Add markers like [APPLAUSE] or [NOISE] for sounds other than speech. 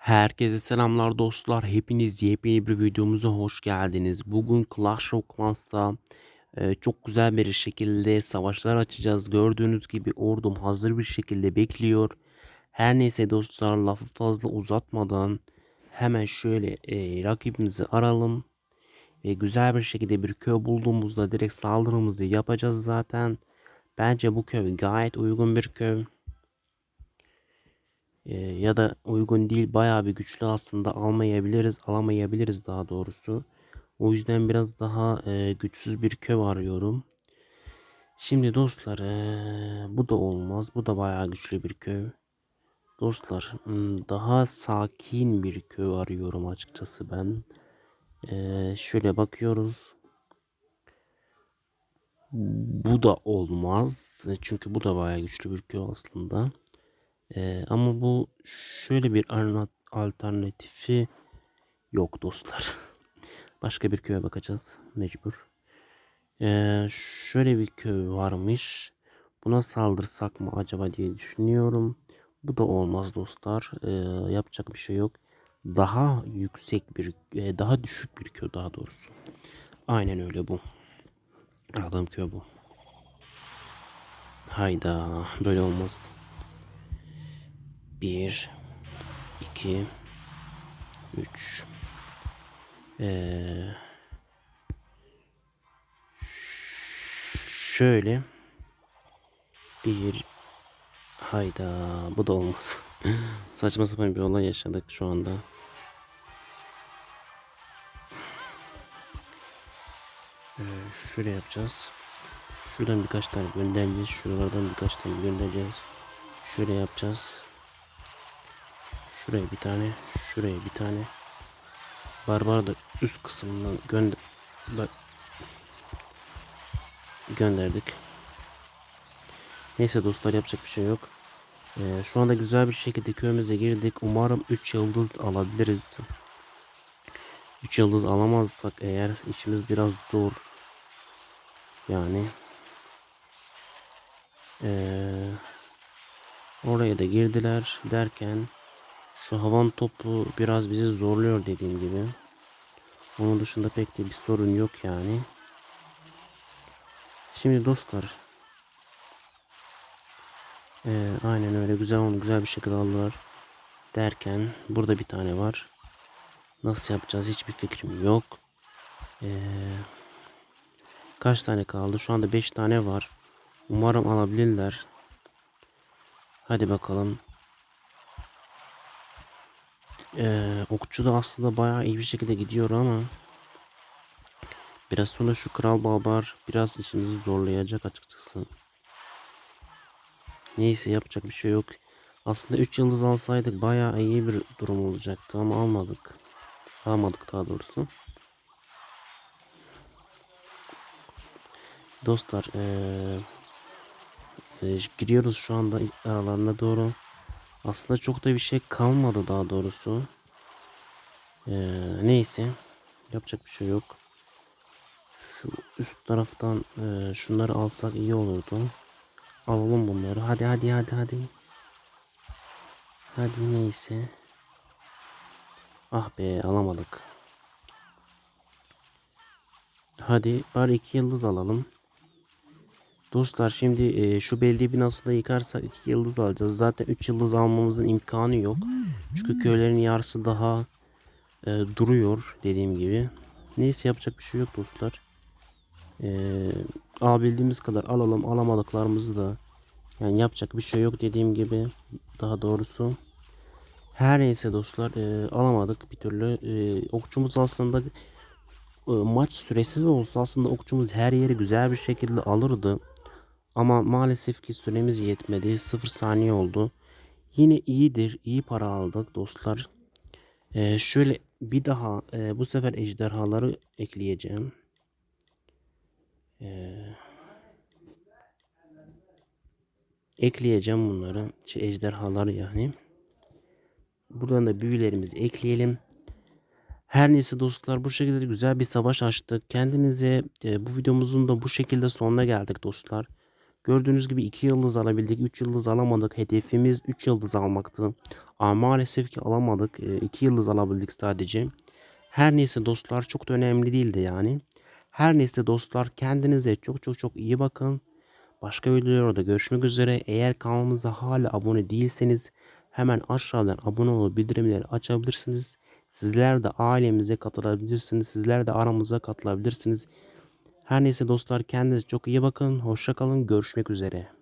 Herkese selamlar dostlar. Hepiniz yepyeni bir videomuza hoş geldiniz. Bugün Clash of Clans'ta e, çok güzel bir şekilde savaşlar açacağız. Gördüğünüz gibi ordum hazır bir şekilde bekliyor. Her neyse dostlar lafı fazla uzatmadan hemen şöyle e, rakibimizi aralım. Ve güzel bir şekilde bir köy bulduğumuzda direkt saldırımızı yapacağız zaten. Bence bu köy gayet uygun bir köy. Ee, ya da uygun değil bayağı bir güçlü aslında almayabiliriz alamayabiliriz daha doğrusu. O yüzden biraz daha e, güçsüz bir köy arıyorum. Şimdi dostlar e, bu da olmaz bu da bayağı güçlü bir köy. Dostlar hmm, daha sakin bir köy arıyorum açıkçası ben. E, şöyle bakıyoruz. Bu da olmaz. E, Çünkü bu da bayağı güçlü bir köy aslında. Ee, ama bu şöyle bir alternatifi yok dostlar. [LAUGHS] Başka bir köye bakacağız mecbur. Ee, şöyle bir köy varmış. Buna saldırsak mı acaba diye düşünüyorum. Bu da olmaz dostlar. Ee, yapacak bir şey yok. Daha yüksek bir, e, daha düşük bir köy daha doğrusu. Aynen öyle bu. Aradığım köy bu. Hayda böyle olmaz. 1 2 3 ee, şöyle bir hayda bu da olmaz. [LAUGHS] Saçma sapan bir olay yaşadık şu anda. Ee, şöyle yapacağız. Şuradan birkaç tane göndereceğiz. Şuralardan birkaç tane göndereceğiz. Şöyle yapacağız. Şuraya bir tane, şuraya bir tane. Barbar da üst kısmından gönder gönderdik. Neyse dostlar yapacak bir şey yok. Ee, şu anda güzel bir şekilde köyümüze girdik. Umarım 3 yıldız alabiliriz. 3 yıldız alamazsak eğer işimiz biraz zor. Yani ee, oraya da girdiler derken şu havan topu biraz bizi zorluyor dediğim gibi. Onun dışında pek de bir sorun yok yani. Şimdi dostlar. Ee, aynen öyle güzel onu güzel bir şekilde aldılar. Derken burada bir tane var. Nasıl yapacağız hiçbir fikrim yok. Ee, kaç tane kaldı? Şu anda 5 tane var. Umarım alabilirler. Hadi bakalım. Ee, okçu da aslında bayağı iyi bir şekilde gidiyor ama biraz sonra şu kral barbar biraz işimizi zorlayacak açıkçası. Neyse yapacak bir şey yok. Aslında 3 yıldız alsaydık bayağı iyi bir durum olacaktı ama almadık. Almadık daha doğrusu. Dostlar ee, e, giriyoruz şu anda aralarına doğru. Aslında çok da bir şey kalmadı daha doğrusu. Ee, neyse. Yapacak bir şey yok. Şu üst taraftan e, şunları alsak iyi olurdu. Alalım bunları. Hadi hadi hadi hadi. Hadi neyse. Ah be alamadık. Hadi bari iki yıldız alalım. Dostlar şimdi e, şu belediye binasında yıkarsak 2 yıldız alacağız. Zaten 3 yıldız almamızın imkanı yok. Çünkü köylerin yarısı daha e, duruyor dediğim gibi. Neyse yapacak bir şey yok dostlar. E, alabildiğimiz kadar alalım. Alamadıklarımızı da yani yapacak bir şey yok dediğim gibi. Daha doğrusu. Her neyse dostlar e, alamadık bir türlü. E, okçumuz aslında e, maç süresiz olsa aslında okçumuz her yeri güzel bir şekilde alırdı. Ama maalesef ki süremiz yetmedi. 0 saniye oldu. Yine iyidir. iyi para aldık dostlar. Ee, şöyle bir daha e, bu sefer ejderhaları ekleyeceğim. Ee, ekleyeceğim bunları. Şey, ejderhaları yani. Buradan da büyülerimizi ekleyelim. Her neyse dostlar bu şekilde güzel bir savaş açtık. Kendinize e, bu videomuzun da bu şekilde sonuna geldik dostlar. Gördüğünüz gibi 2 yıldız alabildik. 3 yıldız alamadık. Hedefimiz 3 yıldız almaktı. Ama maalesef ki alamadık. 2 yıldız alabildik sadece. Her neyse dostlar çok da önemli değildi yani. Her neyse dostlar kendinize çok çok çok iyi bakın. Başka videolarda görüşmek üzere. Eğer kanalımıza hala abone değilseniz hemen aşağıdan abone olup bildirimleri açabilirsiniz. Sizler de ailemize katılabilirsiniz. Sizler de aramıza katılabilirsiniz. Her neyse dostlar kendinize çok iyi bakın. Hoşça kalın. Görüşmek üzere.